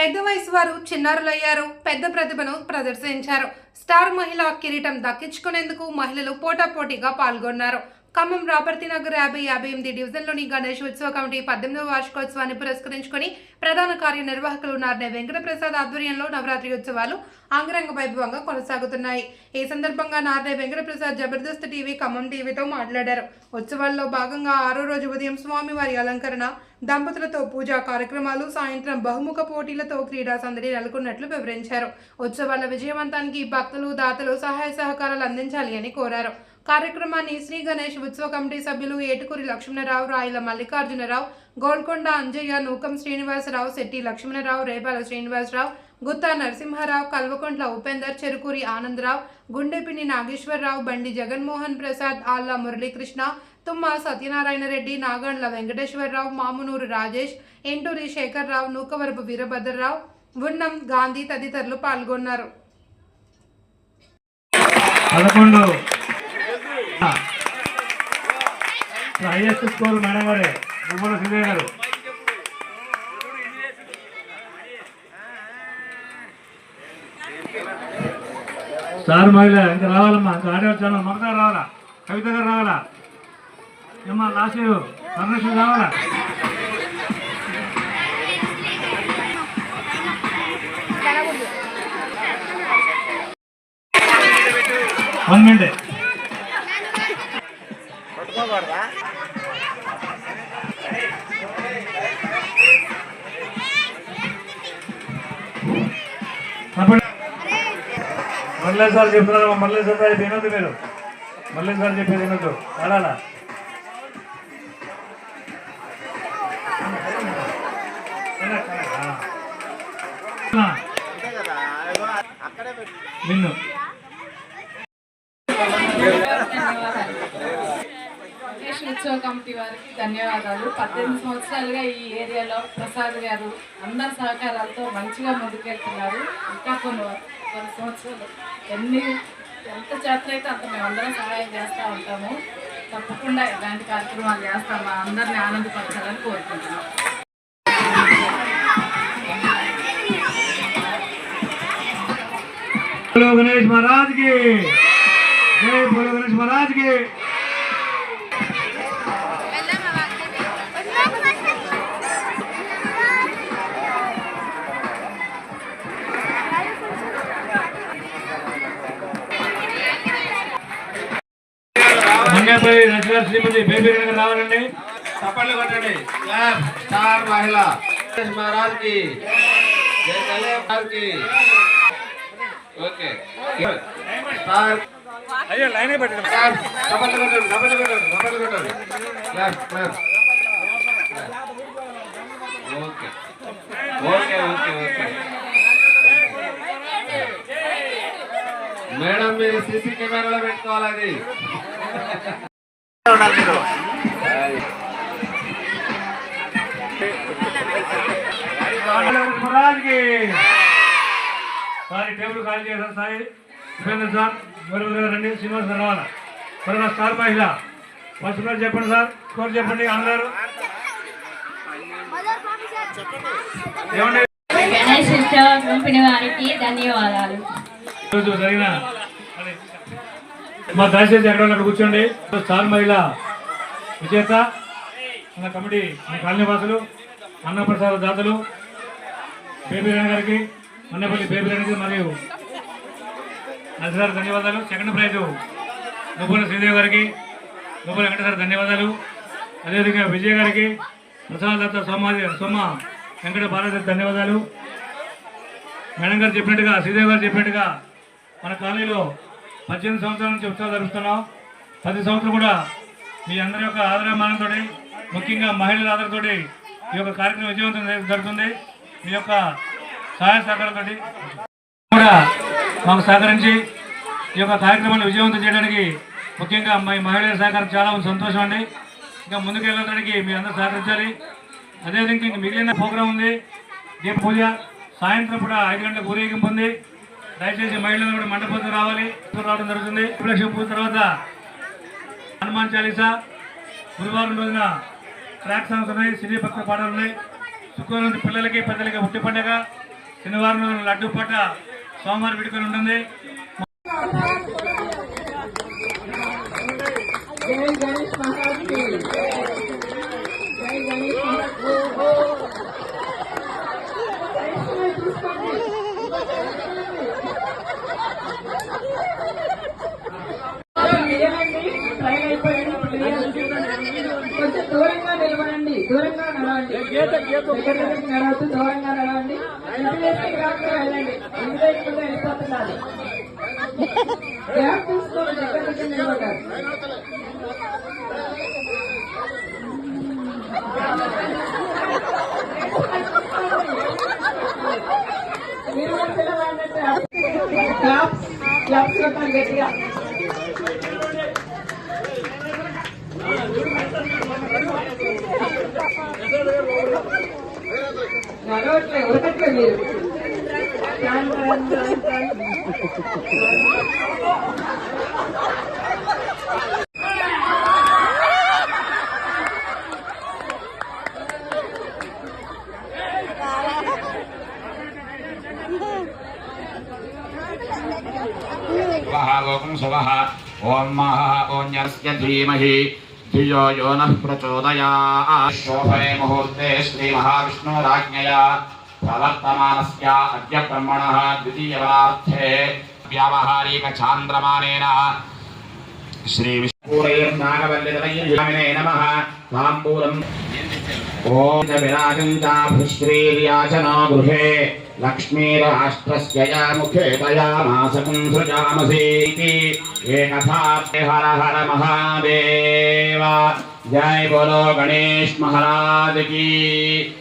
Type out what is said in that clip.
పెద్ద వయసు వారు చిన్నారులయ్యారు. పెద్ద ప్రతిభను ప్రదర్శించారు. స్టార్ మహిళ కిరీటం దక్కించుకునేందుకు మహిళలు పోటాపోటీగా పాల్గొన్నారు. ఖమ్మం రాపర్తి నగర్ యాభై యాభై ఎనిమిది డివిజన్లోని గణేష్ ఉత్సవ కమిటీ పద్దెనిమిదవ వార్షికోత్సవాన్ని పురస్కరించుకొని ప్రధాన కార్యనిర్వాహకులు నారనే వెంకటప్రసాద్ ఆధ్వర్యంలో నవరాత్రి ఉత్సవాలు అంగరంగ వైభవంగా కొనసాగుతున్నాయి. ఈ సందర్భంగా నారనే వెంకటప్రసాద్ జబర్దస్త్ టీవీ ఖమ్మం టీవీతో మాట్లాడారు. ఉత్సవాల్లో భాగంగా ఆరో రోజు ఉదయం స్వామివారి అలంకరణ దంపతులతో పూజా కార్యక్రమాలు సాయంత్రం బహుముఖ పోటీలతో క్రీడా సందడి నెలకొన్నట్లు వివరించారు. ఉత్సవాల విజయవంతానికి భక్తులు దాతలు సహాయ సహకారాలు అందించాలి అని కోరారు. కార్యక్రమాన్ని శ్రీ గణేష్ ఉత్సవ కమిటీ సభ్యులు ఏటుకూరి లక్ష్మణరావు రాయల మల్లికార్జునరావు గోల్కొండ అంజయ్య నూకం శ్రీనివాసరావు శెట్టి లక్ష్మణరావు రేపాల శ్రీనివాసరావు గుత్తా నరసింహారావు కల్వకుంట్ల ఉపేందర్ చెరుకూరి ఆనందరావు గుండెపిని నాగేశ్వరరావు బండి జగన్మోహన్ ప్రసాద్ ఆల్లా మురళీకృష్ణ తుమ్మ సత్యనారాయణ రెడ్డి నాగండ్ల వెంకటేశ్వరరావు మామునూరు రాజేష్ ఎంటూరి శేఖర్రావు నూకవరపు వీరభద్రరావు ఉన్నం గాంధీ తదితరులు పాల్గొన్నారు. పదకొండు. హైయెస్ట్ స్కోర్ మేడం గారే. గుమ్మల సింగయ్య గారు. సార్ మహిళ ఇంకా రావాలమ్మా. ఇంకా ఆడే వచ్చాను మమత గారు రావాలా? కవిత గారు రావాలా? ఏమ్మా లాస్ట్ పరమేశ్వర్ రావాలా వన్ మినిట్ మళ్ళీ సార్ చెప్తున్నారు మళ్ళీ సార్ వినొద్దు మీరు. మళ్ళీ సార్ చెప్పేది వినొద్దు. ఆడాలా నిన్ను ఉత్సవ కమిటీ వారికి ధన్యవాదాలు. పద్దెనిమిది సంవత్సరాలుగా ఈ ఏరియాలో ప్రసాద్ గారు అందరి సహకారాలతో మంచిగా ముందుకెళ్తున్నారు. ఇంకా కొన్ని కొన్ని సంవత్సరాలు. ఎన్ని ఎంత చేతనైతే అంత మేమందరం సహాయం చేస్తూ ఉంటాము. తప్పకుండా ఇలాంటి కార్యక్రమాలు చేస్తాం. మా అందరినీ ఆనందపరచాలని కోరుకుంటున్నాం. గణేష్ మహారాజ్కి గణేష్ మహారాజ్కి మంగపై నచ్చగారు శ్రీమతి బేబీ గారు రావాలండి. చప్పట్లు కొట్టండి. స్టార్ మహిళ. మహారాజ్కి ఓకే. స్టార్. అయ్యో లైనే పెట్టండి క్లాప్ చప్పట్లు కొట్టండి చప్పట్లు కొట్టండి చప్పట్లు కొట్టండి. Clap clap okay. Okay okay okay. Madam మీరు సీసీ కెమెరాలో పెట్టుకోవాలి అది. ఉండాలి మీరు సారీ టేబుల్ ఖాళీ చేశారు. సాయి ఉపేంద్ర సార్ మరుగురు రండి శ్రీనివాస్ రావాల. మరొక స్టార్ మహిళ. ఫస్ట్ ప్లేస్ చెప్పండి సార్ స్కోర్ చెప్పండి అందరు. ఏమండి? ధన్యవాదాలు. జరిగిన మా దయచేసి ఎక్కడ ఉన్నట్టు కూర్చోండి. స్టార్ మహిళ విజేత మన కమిటీ మన కాలనీవాసులు అన్నప్రసాద దాతలు బేబీరాణి గారికి అన్నపల్లి బేబీరాణికి మరియు నరసింహారు ధన్యవాదాలు. సెకండ్ ప్రైజ్ నువ్వుల శ్రీదేవి గారికి నువ్వుల వెంకటేశ్వర ధన్యవాదాలు. అదేవిధంగా విజయ్ గారికి ప్రసాద్ దత్త సోమాది సోమ వెంకట బాలాజీ ధన్యవాదాలు. మేడం గారు చెప్పినట్టుగా శ్రీదేవి గారు చెప్పినట్టుగా మన కాలనీలో పద్దెనిమిది సంవత్సరాల నుంచి ఉత్సవాలు జరుపుతున్నాం. ప్రతి సంవత్సరం కూడా మీ అందరి యొక్క ఆదరమానంతో ముఖ్యంగా మహిళల ఆదరణతో ఈ యొక్క కార్యక్రమం విజయవంతం జరుగుతుంది. మీ యొక్క సహాయ సహకారంతో కూడా మాకు సహకరించి ఈ యొక్క కార్యక్రమాన్ని విజయవంతం చేయడానికి ముఖ్యంగా మీ మహిళల సహకారం చాలా సంతోషం అండి. ఇంకా ముందుకు వెళ్ళడానికి మీరు అందరూ సహకరించాలి. అదేవిధంగా ఇంక మిగిలిన ప్రోగ్రాం ఉంది. దీప పూజ సాయంత్రం కూడా ఐదు గంటలకు ఊరేగింపు ఉంది. దయచేసి మహిళలు కూడా మండపంతో రావాలి. ఇప్పుడు రావడం జరుగుతుంది. లక్ష్యం పూజ తర్వాత హనుమాన్ చాలీసా. గురువారం రోజున ట్రాక్ సాంగ్స్ ఉన్నాయి సినీ భక్త పాటలు ఉన్నాయి. శుక్రవారం పిల్లలకి పెద్దలకి ఉట్టి పండగ. శనివారం రోజున లడ్డు పాట సోమవారం విడుకలు ఉంటుంది జై గణేష్ మహారాజ్కి జై గణేష్ కొంచెం దూరంగా నిలబడండి దూరంగా నడవద్దు దూరంగా నడవండి. ఇంటి కాకుండా వెళ్ళండి వెళ్ళిపోతున్నారు. గ్యాప్ దగ్గర దగ్గర నిలబడ్డారు. మీరు కూడా క్లాప్స్ క్లాప్స్ గట్టిగా. నడవట్లే ఉరకట్లే మీరు? రాన్, రాన్, రాన్, రాన్. स्वः लोकं स्वः ॐ महः ओन्यस्य धीमहि धियो यो नः प्रचोदयात् शोभने मुहूर्ते श्रीमहाविष्णुराज्ञया प्रवर्तमानस्य अद्य ब्रह्मणः द्वितीयवरार्थे व्यावहारिकचान्द्रमानेन श्रीविष्णुरैर्नागवल्लितमयिर्यामिने नमः ताम्बूलम् ॐ च विराजं चाभुश्रीर्याचनो गृहे लक्ष्मीराष्ट्रस्य या मुखे दयामासकं सृजामसीति। एकथा हर हर महादेव। जय बोलो गणेश महाराज की।